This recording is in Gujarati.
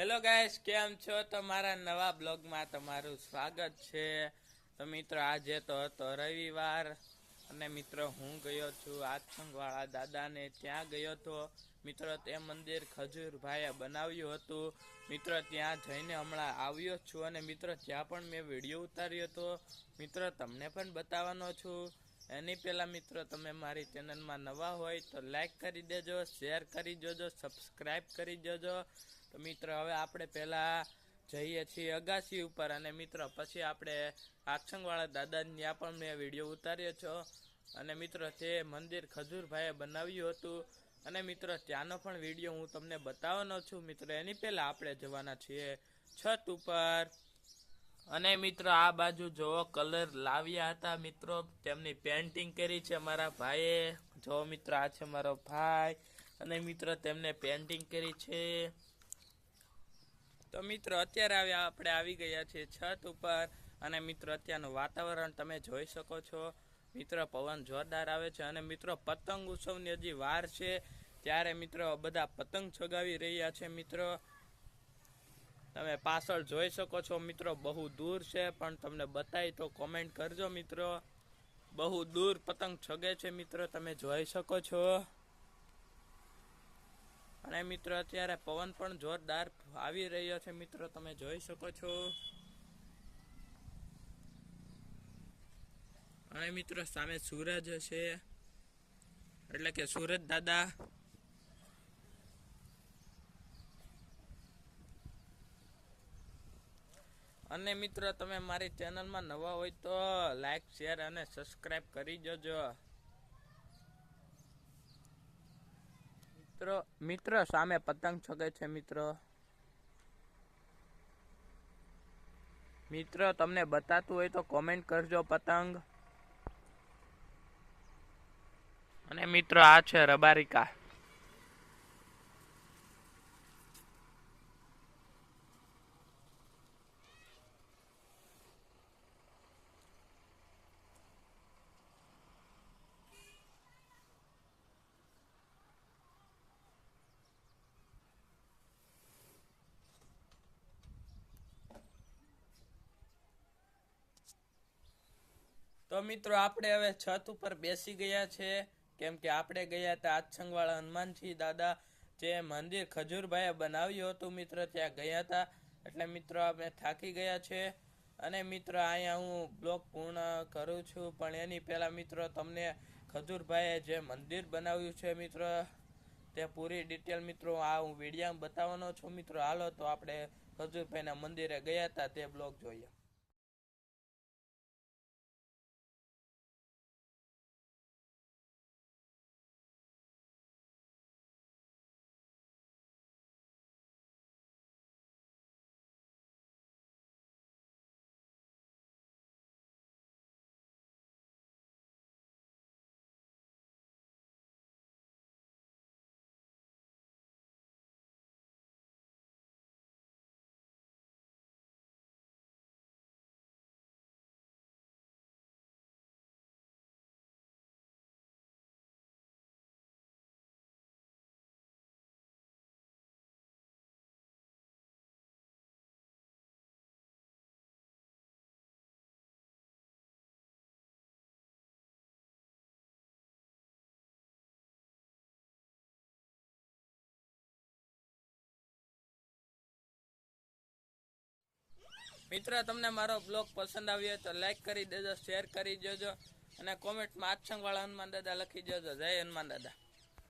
હેલો ગાઈસ કેમ છો? તમારા નવા બ્લોગમાં તમારું સ્વાગત છે. તો મિત્રો, આજે તો હતો રવિવાર અને મિત્રો, હું ગયો છું આતંકવાળા દાદાને. ત્યાં ગયો હતો મિત્રો, તે મંદિર ખજૂરભાઈએ બનાવ્યું હતું. મિત્રો, ત્યાં જઈને હમણાં આવ્યો છું અને મિત્રો, ત્યાં પણ મેં વીડિયો ઉતાર્યો હતો મિત્રો, તમને પણ બતાવવાનો છું. એની પહેલાં મિત્રો, તમે મારી ચેનલમાં નવા હોય તો લાઈક કરી દેજો, શેર કરી જોજો સબસ્ક્રાઈબ કરી જોજો તો મિત્ર, હવે આપણે પહેલાં જઈએ છીએ અગાસી ઉપર અને મિત્ર, પછી આપણે આછંગવાળા દાદાને ત્યાં પણ મેં વીડિયો ઉતાર્યો છો. અને મિત્ર તે મંદિર ખજૂરભાઈએ બનાવ્યું હતું, અને મિત્ર, ત્યાંનો પણ વીડિયો હું તમને બતાવવાનો છું. મિત્ર, એની પહેલાં આપણે જવાના છીએ છત ઉપર. અને મિત્રો, આ બાજુ જોવો કલર લાવ્યા હતા મિત્રો. તેમની પેન્ટિંગ કરી છે મારા ભાઈએ. જો મિત્રો, આ છે મારો ભાઈ. અને મિત્રો, તેમને પેન્ટિંગ કરી છે. તો મિત્રો, અત્યારે આવ્યા આપણે આવી ગયા છીએ છત ઉપર અને મિત્રો, અત્યારનું વાતાવરણ તમે જોઈ શકો છો. મિત્રો, પવન જોરદાર આવે છે અને મિત્રો, પતંગ ઉત્સવની હજી વાર છે. ત્યારે મિત્રો, બધા પતંગ ચગાવી રહ્યા છે મિત્રો. તમે પાછળ જોઈ શકો છો મિત્રો, બહુ દૂર છે, પણ તમને બતાવી તો કોમેન્ટ કરજો મિત્રો. બહુ દૂર પતંગ છગે છે મિત્રો, તમે જોઈ શકો છો. અને મિત્રો, અત્યારે પવન પણ જોરદાર આવી રહ્યો છે. મિત્રો, તમે જોઈ શકો છો. અને મિત્રો, સામે સૂરજ છે એટલે કે સુરજ દાદા. અને મિત્રો, તમે મારી ચેનલમાં નવા હોય તો લાઈક, શેર અને સબસ્ક્રાઈબ કરી જજો. મિત્રો, મિત્ર સામે પતંગ છગે છે, મિત્રો. મિત્ર, તમને બતાતું હોય તો કોમેન્ટ કરજો પતંગ. અને મિત્રો, આ છે રબારિકા. તો મિત્રો, આપણે હવે છત ઉપર બેસી ગયા છે. કેમ કે આપણે ગયા હતા આછંગવાળા હનુમાનજી દાદા, જે મંદિર ખજૂરભાઈએ બનાવ્યું હતું મિત્ર, ત્યાં ગયા હતા. એટલે મિત્રો, આપણે થાકી ગયા છે. અને મિત્રો, અહીંયા હું બ્લોગ પૂર્ણ કરું છું. પણ એની પહેલાં મિત્રો, તમને ખજૂરભાઈએ જે મંદિર બનાવ્યું છે મિત્રો, તે પૂરી ડિટેલ મિત્રો આ હું વિડીયામાં બતાવવાનો છું. મિત્રો, હાલો તો આપણે ખજૂરભાઈના મંદિરે ગયા હતા, તે બ્લોગ જોઈએ. મિત્ર, તમને મારો બ્લોગ પસંદ આવ્યો તો લાઈક કરી દેજો શેર કરી દેજો અને કોમેન્ટમાં આછંગવાળા હનુમાન દાદા લખી દેજો. જય હનુમાન દાદા.